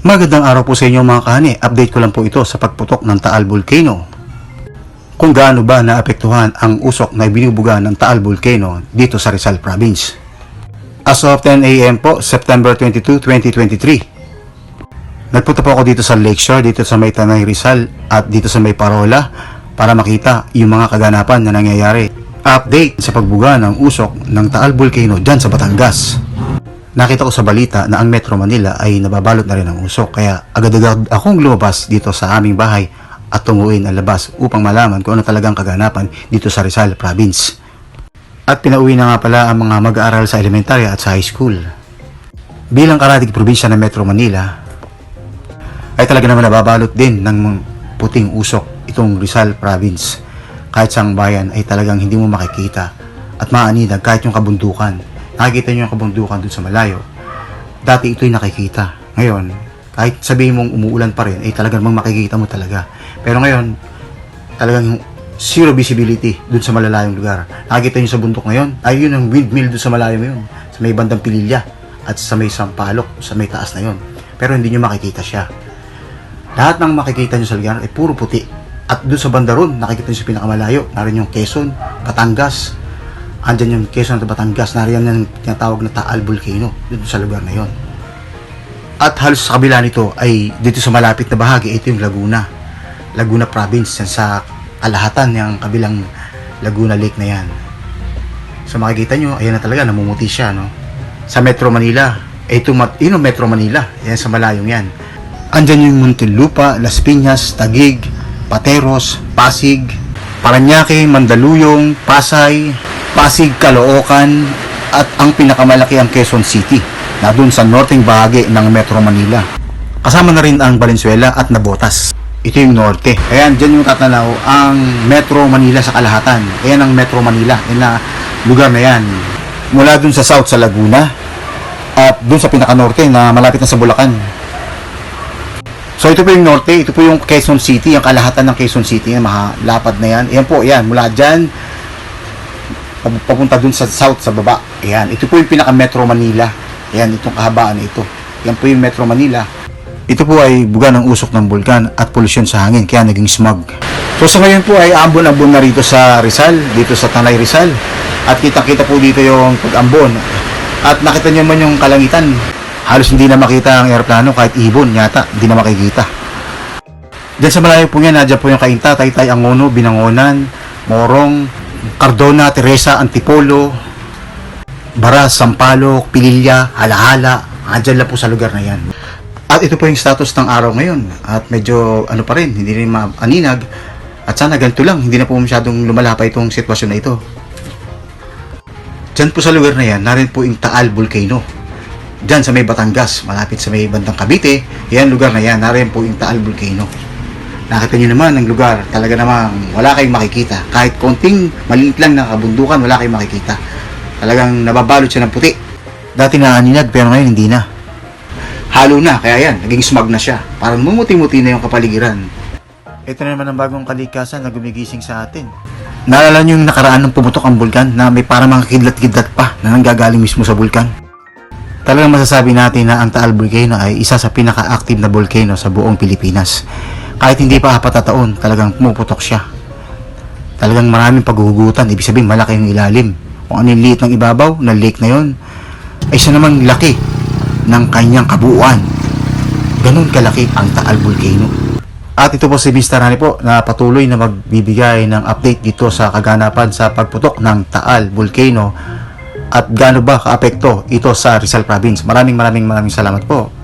Magandang araw po sa inyo mga kahani. Update ko lang po ito sa pagputok ng Taal Volcano. Kung gaano ba naapektuhan ang usok na ibinubuga ng Taal Volcano dito sa Rizal Province. As of 10 a.m. po, September 22, 2023. Nagpunta po ako dito sa Lakeshore, dito sa may Tanay Rizal at dito sa may Parola para makita yung mga kaganapan na nangyayari. Update sa pagbuga ng usok ng Taal Volcano dyan sa Batangas. Nakita ko sa balita na ang Metro Manila ay nababalot na rin ng usok kaya agad-agad akong lumabas dito sa aming bahay at tumuin ang labas upang malaman kung ano talagang kaganapan dito sa Rizal Province. At pinauwi na nga pala ang mga mag-aaral sa elementarya at sa high school. Bilang karatig probinsya ng Metro Manila, ay talaga naman nababalot din ng puting usok itong Rizal Province. Kahit sa bayan ay talagang hindi mo makikita at maaninag kahit yung kabundukan. Nakikita nyo yung kabundukan dun sa malayo. Dati ito'y nakikita. Ngayon, kahit sabihin mong umuulan pa rin, ay talagang mang makikita mo talaga. Pero ngayon, talagang zero visibility dun sa malalayong lugar. Nakikita nyo sa bundok ngayon, ay yun ang windmill dun sa malayo ngayon. Sa may bandang Pililya at sa may Sampalok, sa may taas na yon. Pero hindi nyo makikita siya. Lahat ng makikita nyo sa lugar ay puro puti. At doon sa banda ron, nakikita nyo sa pinakamalayo, narin yung Quezon, Batangas, andyan yung Quezon at Batangas, nariyan yung tinatawag na Taal Volcano, dito sa lugar na yon. At halos sa kabila nito ay dito sa malapit na bahagi, ito yung Laguna. Laguna Province, yan sa kalahatan ng kabilang Laguna Lake na yan. So makikita nyo, ayan na talaga, namumuti siya, no? Sa Metro Manila, eh, ito, yun ang Metro Manila, yan sa malayong yan. Andyan yung Muntinlupa, Las Piñas, Tagig, Pateros, Pasig, Paranaque, Mandaluyong, Pasay, Pasig, Caloocan, at ang pinakamalaki ang Quezon City na dun sa northeng bahagi ng Metro Manila. Kasama na rin ang Valenzuela at Nabotas. Ito yung norte. Ayan, dyan yung tatanaw ang Metro Manila sa kalahatan. Ayan ang Metro Manila. Yan na lugar na yan. Mula dun sa south sa Laguna at dun sa pinaka-norte na malapit na sa Bulacan. So ito po yung norte, ito po yung Quezon City, yung kalahatan ng Quezon City, yung mahalapad na yan. Ayan po, ayan, mula dyan, papunta dun sa south, sa baba. Ayan, ito po yung pinaka Metro Manila. Ayan, itong kahabaan ito. Yan po yung Metro Manila. Ito po ay buga ng usok ng bulkan at polusyon sa hangin, kaya naging smog. So sa ngayon po ay ambon-ambon na rito sa Rizal, dito sa Tanay Rizal. At kita-kita po dito yung pag-ambon. At nakita niyo man yung kalangitan, halos hindi na makita ang aeroplano kahit ibon yata, hindi na makikita. Diyan sa malayo po yan, nadyan po yung Kainta, Taytay, Angono, Binangonan, Morong, Cardona, Teresa, Antipolo, Baras, Sampaloc, Pililya, Halahala, andyan lang po sa lugar na yan. At ito po yung status ng araw ngayon. At medyo ano pa rin, hindi rin maaninag. At sana ganito lang, hindi na po masyadong lumala pa itong sitwasyon na ito. Diyan po sa lugar na yan, narin po yung Taal Volcano. Diyan sa may Batangas, malapit sa may bandang Cavite, yan lugar na yan, narin po yung Taal Volcano. Nakita nyo naman ang lugar, talaga namang wala kayong makikita. Kahit konting maliit lang na kabundukan, wala kayong makikita. Talagang nababalot siya ng puti. Dati naaninag pero ngayon hindi na. Halo na, kaya yan, naging smog na siya. Parang mumuti-muti na yung kapaligiran. Ito na naman ang bagong kalikasan na gumigising sa atin. Naalala niyo yung nakaraan ng pumutok ang bulkan na may parang mga kidlat-kidlat pa na nanggagaling mismo sa bulkan? Talagang masasabi natin na ang Taal Volcano ay isa sa pinaka-active na volcano sa buong Pilipinas. Kahit hindi pa apat na taon, talagang pumuputok siya. Talagang maraming paghuhugutan, ibig sabihin malaki yung ilalim. Kung ano yung liit ng ibabaw, ng lake na yon, ay siya namang laki ng kanyang kabuuan. Ganun kalaki ang Taal Volcano. At ito po si Mr. Rani po na patuloy na magbibigay ng update dito sa kaganapan sa pagputok ng Taal Volcano at gaano ba kaapekto ito sa Rizal Province. Maraming maraming maraming salamat po.